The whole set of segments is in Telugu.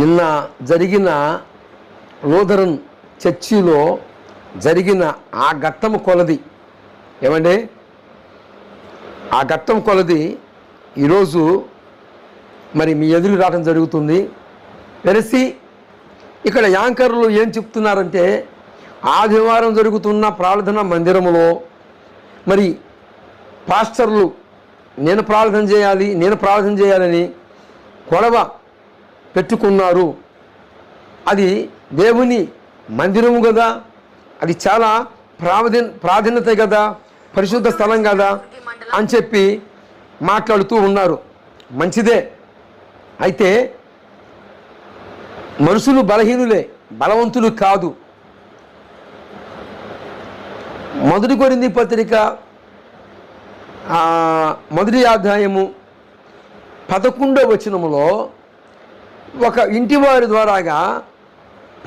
నిన్న జరిగిన లూథరన్ చర్చిలో జరిగిన ఆ ఘట్టం కొలది. ఏమండి? ఆ ఘట్టం కొలది. ఈరోజు మరి మీ ఎదురు రావడం జరుగుతుంది. వెరసి ఇక్కడ యాంకర్లు ఏం చెప్తున్నారంటే ఆదివారం జరుగుతున్న ప్రార్థన మందిరములో మరి పాస్టర్లు నేను ప్రార్థన చేయాలి నేను ప్రార్థన చేయాలని గొడవ పెట్టుకున్నారు. అది దేవుని మందిరము కదా అది చాలా ప్రాధాన్య ప్రాధాన్యత కదా పరిశుద్ధ స్థలం కదా అని చెప్పి మాట్లాడుతూ ఉన్నారు. మంచిదే. అయితే మనుషులు బలహీనులే బలవంతులు కాదు. మొదటి కొరింది పత్రిక మొదటి అధ్యాయము పదకొండవ వచనములో ఒక ఇంటివారి ద్వారాగా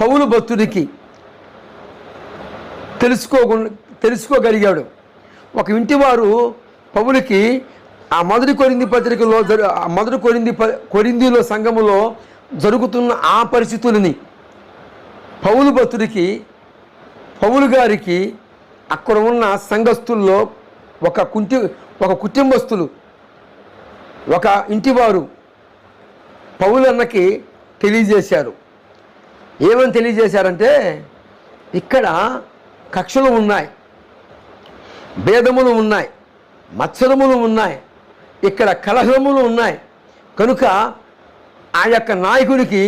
పౌలు భక్తుడికి తెలుసుకో తెలుసుకోగలిగాడు. ఒక ఇంటివారు పౌలకి ఆ మొదటి కొరింది పత్రికలో జరు ఆ మొదటి కొరింది ప- కొరిందిలో సంఘములో జరుగుతున్న ఆ పరిస్థితులని పౌలు భక్తుడికి పౌలు గారికి అక్కడ ఉన్న సంఘస్థుల్లో ఒక కుంటి ఒక కుటుంబస్తులు ఒక ఇంటివారు పౌలన్నకి తెలియజేశారు. ఏమని తెలియజేశారంటే ఇక్కడ కక్షలు ఉన్నాయి భేదములు ఉన్నాయి మత్సరములు ఉన్నాయి ఇక్కడ కలహములు ఉన్నాయి. కనుక ఆ యొక్క నాయకుడికి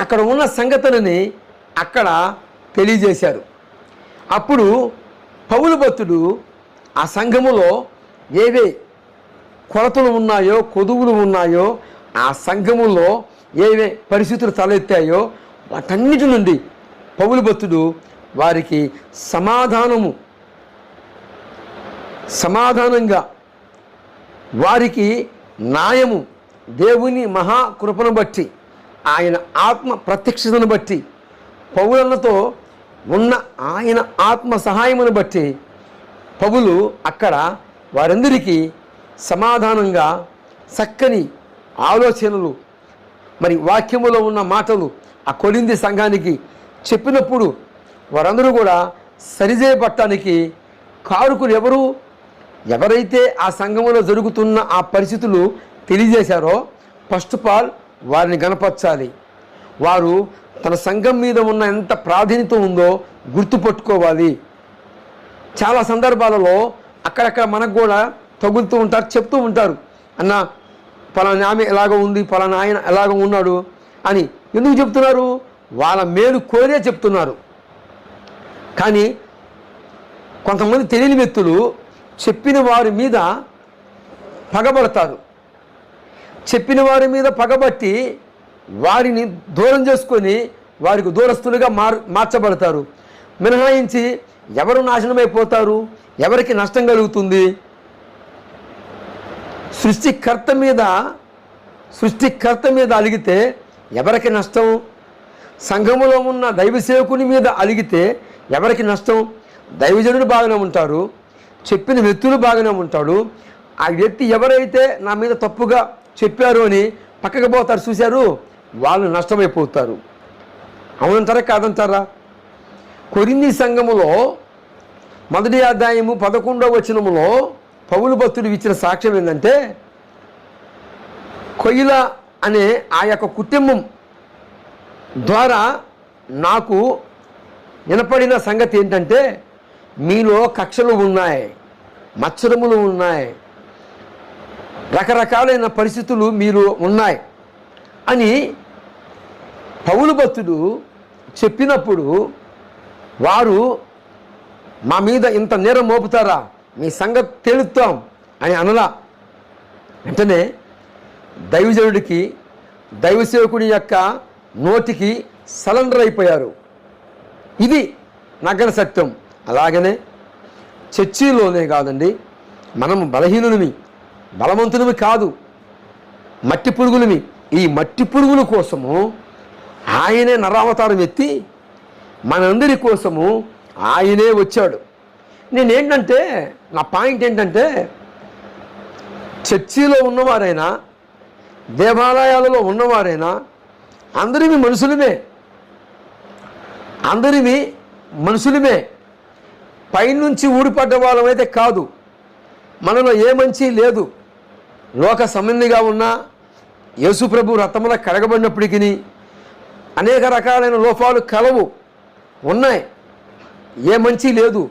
అక్కడ ఉన్న సంగతులని అక్కడ తెలియజేశారు. అప్పుడు పౌలు భక్తుడు ఆ సంఘములో ఏవే కొరతలు ఉన్నాయో కొదువులు ఉన్నాయో ఆ సంఘములో ఏవే పరిస్థితులు తలెత్తాయో వాటన్నిటి నుండి పౌలు భక్తుడు వారికి సమాధానము సమాధానంగా వారికి న్యాయము దేవుని మహాకృపను బట్టి ఆయన ఆత్మ ప్రత్యక్షతను బట్టి పౌరులతో ఉన్న ఆయన ఆత్మ సహాయమును బట్టి పౌలు అక్కడ వారందరికీ సమాధానంగా చక్కని ఆలోచనలు మరి వాక్యములో ఉన్న మాటలు ఆ కొలింది సంఘానికి చెప్పినప్పుడు వారందరూ కూడా సరిచేయబట్టడానికి కారుకులు ఎవరు ఎవరైతే ఆ సంఘంలో జరుగుతున్న ఆ పరిస్థితులు తెలియజేశారో ఫస్ట్ ఆఫ్ ఆల్ వారిని గనపరచాలి వారు తన సంఘం మీద ఉన్న ఎంత ప్రాధాన్యత ఉందో గుర్తుపట్టుకోవాలి. చాలా సందర్భాలలో అక్కడక్కడ మనకు కూడా తగులుతూ ఉంటారు చెప్తూ ఉంటారు అన్న పలానా ఆమె ఎలాగ ఉంది పలానా ఆయన ఎలాగ ఉన్నాడు అని ఎందుకు చెప్తున్నారు? వాళ్ళ మేలు కోరే చెప్తున్నారు. కానీ కొంతమంది తెలియని వ్యక్తులు చెప్పిన వారి మీద పగబడతారు. చెప్పిన వారి మీద పగబట్టి వారిని దూరం చేసుకొని వారికి దూరస్తులుగా మార్ మార్చబడతారు. మినహాయించి ఎవరు నాశనమైపోతారు? ఎవరికి నష్టం కలుగుతుంది? సృష్టికర్త మీద సృష్టికర్త మీద అలిగితే ఎవరికి నష్టం? సంఘములో ఉన్న దైవ సేవకుని మీద అలిగితే ఎవరికి నష్టం? దైవజనుడు బాగానే ఉంటారు చెప్పిన వ్యక్తులు బాగానే ఉంటాడు. ఆ వ్యక్తి ఎవరైతే నా మీద తప్పుగా చెప్పారు అని పక్కకు పోతారు చూశారు వాళ్ళు నష్టమైపోతారు. అవునంటారా కాదంటారా? కొరింది సంఘములో మొదటి అధ్యాయము పదకొండవ వచనములో పౌలు భక్తుడు ఇచ్చిన సాక్ష్యం ఏంటంటే కొయ్యిల అనే ఆ యొక్క కుటుంబం ద్వారా నాకు వినపడిన సంగతి ఏంటంటే మీలో కక్షలు ఉన్నాయి మత్సరములు ఉన్నాయి రకరకాలైన పరిస్థితులు మీరు ఉన్నాయి అని పౌలు భక్తుడు చెప్పినప్పుడు వారు మా మీద ఇంత నేరం మోపుతారా? మీ సంగతి తేలుతాం అని అనలా. వెంటనే దైవజనుడికి దైవసేవకుడి యొక్క నోటికి సలండర్ అయిపోయారు. ఇది నగర సత్యం. అలాగనే చర్చిలోనే కాదండి మనం బలహీనులమి బలవంతులమి కాదు మట్టి పురుగులమి. ఈ మట్టి పురుగుల కోసము ఆయనే నరావతారం ఎత్తి మనందరి కోసము ఆయనే వచ్చాడు. నేనేంటంటే నా పాయింట్ ఏంటంటే చర్చిలో ఉన్నవారైనా దేవాలయాలలో ఉన్నవారైనా అందరివి మనుషులమే. అందరివి మనుషులమే. పైనుంచి ఊడిపడ్డ వాళ్ళమైతే కాదు. మనలో ఏ మంచి లేదు. లోక సంబంధిగా ఉన్న యేసుప్రభు రథముల కడగబడినప్పటికీ అనేక రకాలైన లోపాలు కలవు. ఉన్నాయి. ఏ మంచి లేదు.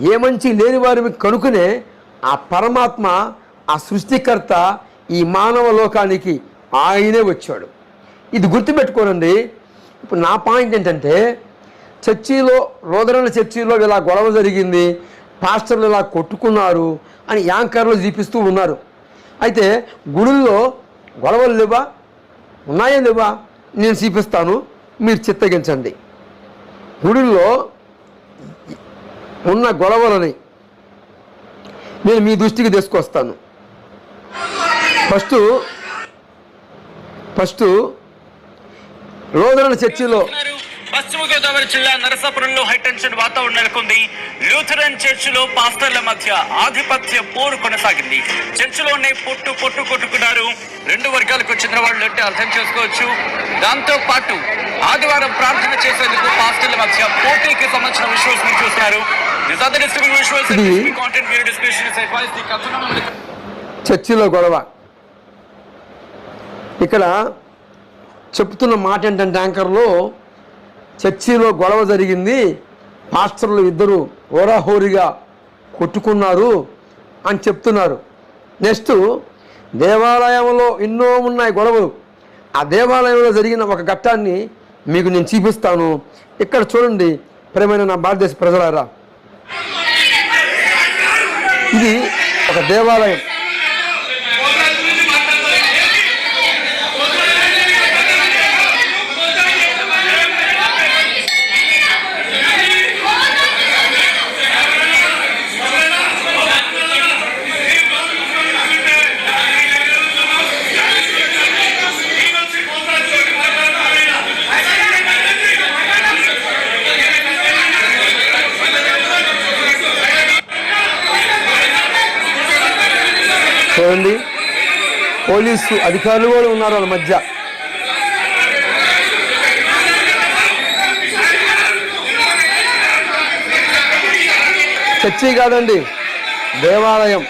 ఏ మంచి లేని వారిని కనుకునే ఆ పరమాత్మ ఆ సృష్టికర్త ఈ మానవ లోకానికి ఆయనే వచ్చాడు. ఇది గుర్తుపెట్టుకోనండి. ఇప్పుడు నా పాయింట్ ఏంటంటే చర్చిలో రోదరణ చర్చిలో ఇలా గొడవ జరిగింది పాస్టర్లు ఇలా కొట్టుకున్నారు అని యాంకర్లు చూపిస్తూ ఉన్నారు. అయితే గుడుల్లో గొడవలు లేవా? ఉన్నాయా లేవా? నేను చూపిస్తాను. మీరు చిత్తగించండి. గుడిలో ఉన్న గొడవలని నేను మీ దృష్టికి తీసుకొస్తాను. ఫస్ట్ ఫస్ట్ రోదరణ చర్చిలో పశ్చిమ గోదావరి జిల్లా నరసాపురంలో హైటెన్షన్ వాతావరణం నెలకొంది. లూథరన్ చర్చిలో పాస్టర్ల మధ్య ఆధిపత్య పోరు కొనసాగింది. చర్చిలోనే పొట్టు పొట్టు కొట్టుకున్నారు. రెండు వర్గాలకు చెందిన వాళ్ళు అంటే అర్థం చేసుకోవచ్చు. దాంతో పాటు ఆదివారం ప్రార్థన చేసేందుకు పాస్టర్ల మధ్య పోటీకి సంబంధించిన విషయాలు చూస్తున్నారు. చర్చిలో గొడవ. ఇక్కడ చెప్తున్న మాట ఏంటంటే యాంకర్లో చర్చిలో గొడవ జరిగింది మాస్టర్లు ఇద్దరు ఓరాహోరిగా కొట్టుకున్నారు అని చెప్తున్నారు. నెక్స్ట్ దేవాలయంలో ఎన్నో ఉన్నాయి గొడవలు. ఆ దేవాలయంలో జరిగిన ఒక ఘట్టాన్ని మీకు నేను చూపిస్తాను. ఇక్కడ చూడండి. ప్రేమైన నా భారతదేశ ప్రజలారా. ఇది ఒక దేవాలయం. చూడండి పోలీసు అధికారులు కూడా ఉన్నారు వాళ్ళ మధ్య. చర్చి కాదండి దేవాలయం.